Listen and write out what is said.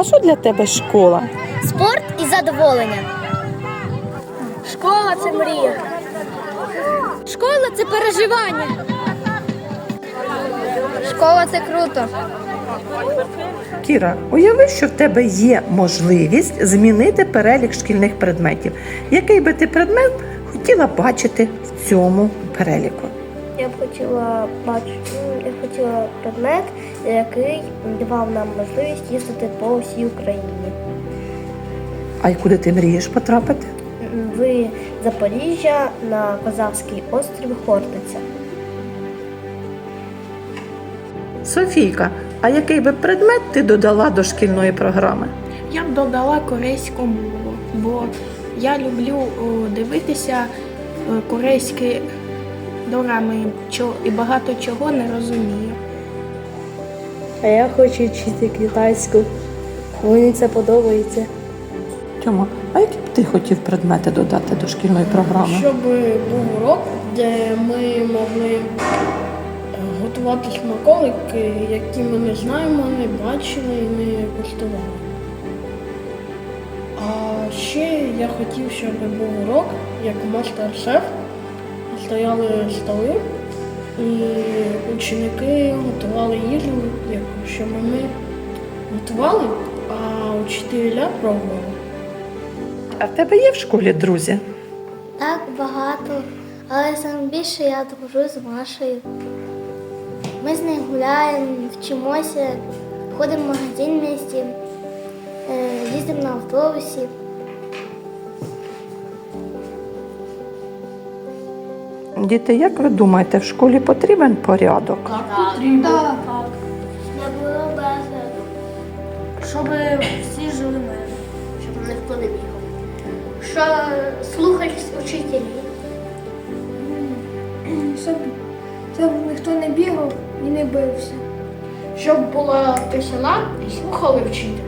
А що для тебе школа? Спорт і задоволення. Школа це мрія. Школа це переживання. Школа це круто. Кіра, уяви, що в тебе є можливість змінити перелік шкільних предметів. Який би ти предмет хотіла бачити в цьому переліку? Я б хотіла бачити, я б хотіла предмет, який давав нам можливість їздити по всій Україні. А й куди ти мрієш потрапити? В Запоріжжя на Козавський острів Хортиця. Софійка, а який би предмет ти додала до шкільної програми? Я б додала корейську мову, бо я люблю дивитися е, корейські дорами і багато чого не розумію. А я хочу вчити китайську. Мені це подобається. Тьома, а які б ти хотів предмети додати до шкільної програми? Щоб був урок, де ми могли е, готувати смаколики, які ми не знаємо, не бачили і не куштували. А ще я хотів, щоб був урок, як мастер-шеф, стояли столи ученики готували їжу, яку щоб ми готували, а учителя пробували. А в тебе є в школі друзі? Так багато, але найбільше я дружу з Машею. Ми з нею гуляємо, вчимося, ходимо в магазин в місті, е, їздимо на автобусі. Діти, як ви думаєте, в школі потрібен порядок? Так, потрібен. Не було безладу. Щоб всі жили мирно, щоб ніхто не бігав. Що слухались учителів. Щоб, щоб ніхто не бігав і не бився. Щоб була тишина і слухали вчителя.